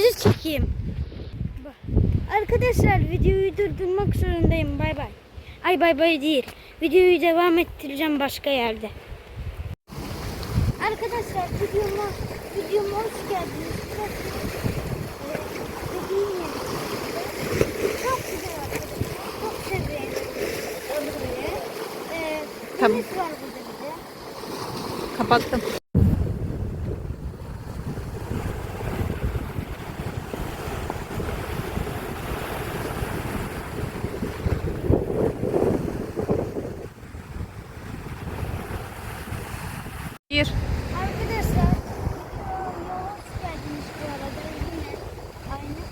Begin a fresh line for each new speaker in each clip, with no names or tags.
Denizi çekeyim. Arkadaşlar videoyu durdurmak zorundayım. Bay bay. Ay bay bay değil. Videoyu devam ettireceğim başka yerde. Arkadaşlar videoma, videoma hoş geldiniz. Çok, güzel. Çok seviyorum. burayı. E,
Tamam. Kapattım. Bir.
Arkadaşlar videoya hoş geldiniz bu arada. Yine aynı.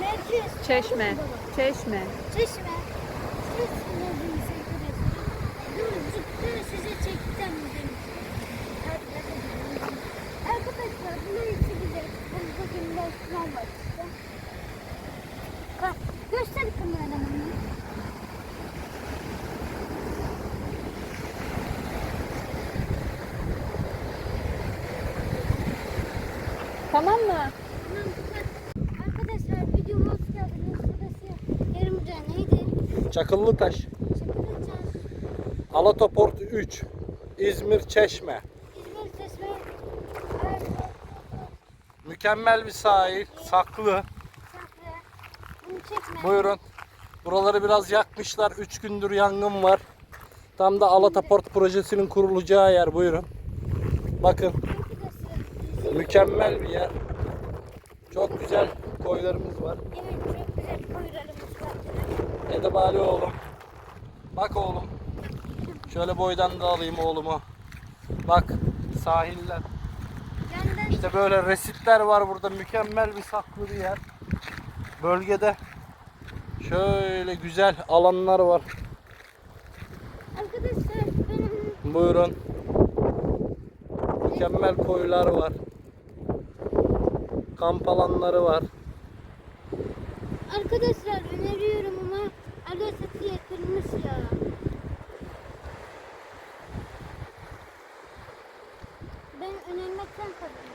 Merkez.
Çeşme. Çeşme.
Çeşme. Çeşme dediğimiz arkadaşlar. Gürcük'te size çekeceğim demiştim. Arkadaşlar bunun içi güzel. Burada günler sınav var işte. Bak göster kameramanı.
Tamam mı?
Arkadaşlar videoma hoş geldiniz. Burası Yarımca neydi?
Çakıllıtaş,
Çakırıcan,
Alatoport 3, İzmir Çeşme.
İzmir Çeşme,
Mükemmel bir sahil, saklı.
Saklı. Bunu çekme.
Buyurun. Buraları biraz yakmışlar. 3 gündür yangın var. Tam da Alataport projesinin kurulacağı yer. Buyurun. Bakın mükemmel bir yer. Çok güzel koylarımız var.
Evet çok güzel koylarımız var.
Edebali oğlum. Bak oğlum. Şöyle boydan da alayım oğlumu. Bak sahiller. İşte böyle resitler var burada. Mükemmel bir saklı bir yer. Bölgede şöyle güzel alanlar var.
arkadaşlar benim
Buyurun. Mükemmel koylar var. Kamp alanları var.
arkadaşlar öneriyorum ama sesi yakılmış ya. Ben önermekten kaldım.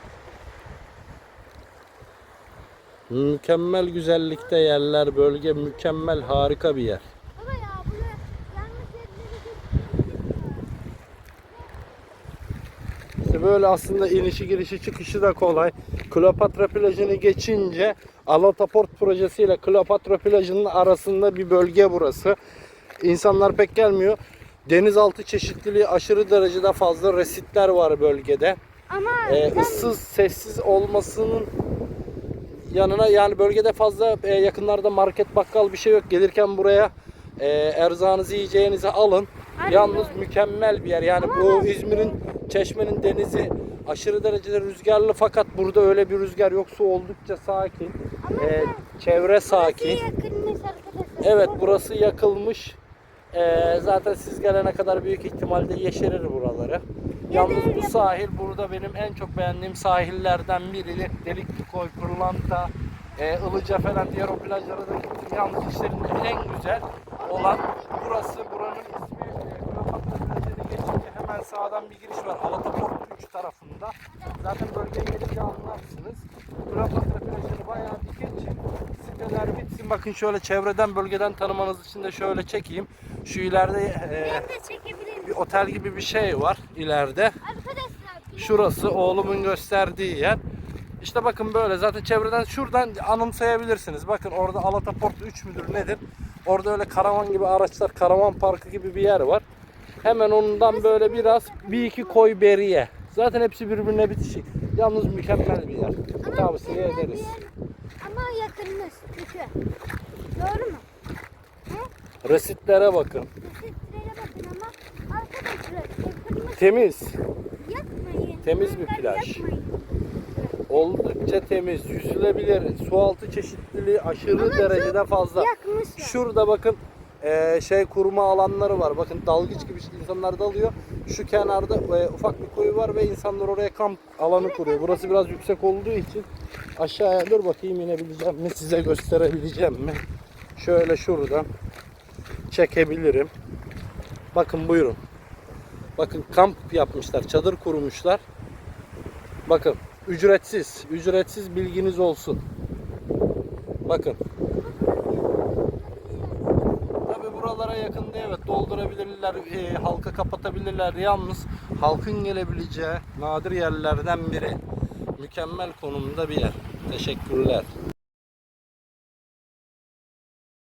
Mükemmel güzellikte yerler, bölge mükemmel, harika bir yer.
Baba ya bunu yanlış yerlere
İşte böyle aslında inişi girişi çıkışı da kolay. Kleopatra plajını geçince Alataport projesiyle Kleopatra plajının arasında bir bölge burası. İnsanlar pek gelmiyor. Denizaltı çeşitliliği aşırı derecede fazla resitler var bölgede.
Ama
Ee,
ben-
ıssız, sessiz olmasının yanına yani bölgede fazla e, yakınlarda market bakkal bir şey yok. Gelirken buraya e, erzağınızı yiyeceğinizi alın.
Aynen
Yalnız mükemmel bir yer. Yani
Ama
bu
ben-
İzmir'in Çeşme'nin denizi aşırı derecede rüzgarlı fakat burada öyle bir rüzgar yok. Su oldukça sakin.
Ama
Ee, çevre sakin. Evet burası yakılmış. Ee, zaten siz gelene kadar büyük ihtimalle yeşerir buraları. Yalnız bu sahil burada benim en çok beğendiğim sahillerden biri. Delikli Koy, Pırlanta, e, Ilıca falan diğer o plajlara da gittim. Yalnız işlerinde en güzel olan burası. Buranın ismi e, plajını geçince hemen sağdan bir giriş var. Alataport 3 tarafında. Zaten bölgeye gelince anlarsınız. Kleopatra plajını bayağı geçin. Siteler bitsin. Bakın şöyle çevreden bölgeden tanımanız için de şöyle çekeyim. Şu ileride e, bir otel gibi bir şey var ileride. Şurası oğlumun gösterdiği yer. İşte bakın böyle zaten çevreden şuradan anımsayabilirsiniz. Bakın orada Alataport 3 müdür nedir? Orada öyle karavan gibi araçlar, karavan parkı gibi bir yer var. Hemen ondan böyle biraz bir iki koy beriye. Zaten hepsi birbirine bitişik. Yalnız mükemmel bir yer. Tavsiye
mükemmel bir
ederiz.
yer Ama yakınmış kötü. Doğru mu?
Resitlere bakın.
Resitlere bakın ama arkadaşlar yakınmış
Temiz.
yakmayın.
Temiz bir plaj.
yakmayın.
Oldukça temiz. Yüzülebilir. Sualtı çeşitliliği aşırı
Ama
derecede fazla.
Yakmışlar.
Şurada bakın eee, şey kurma alanları var. Bakın dalgıç gibi insanlar dalıyor. Şu kenarda eee, ufak bir kuyu var ve insanlar oraya kamp alanı kuruyor. Burası biraz yüksek olduğu için aşağıya dur bakayım inebileceğim mi size gösterebileceğim mi? Şöyle şuradan çekebilirim. Bakın buyurun. Bakın kamp yapmışlar, çadır kurmuşlar. Bakın Ücretsiz. Ücretsiz bilginiz olsun. Bakın. Tabi buralara yakında evet doldurabilirler, e, halka kapatabilirler. Yalnız halkın gelebileceği nadir yerlerden biri. Mükemmel konumda bir yer. Teşekkürler.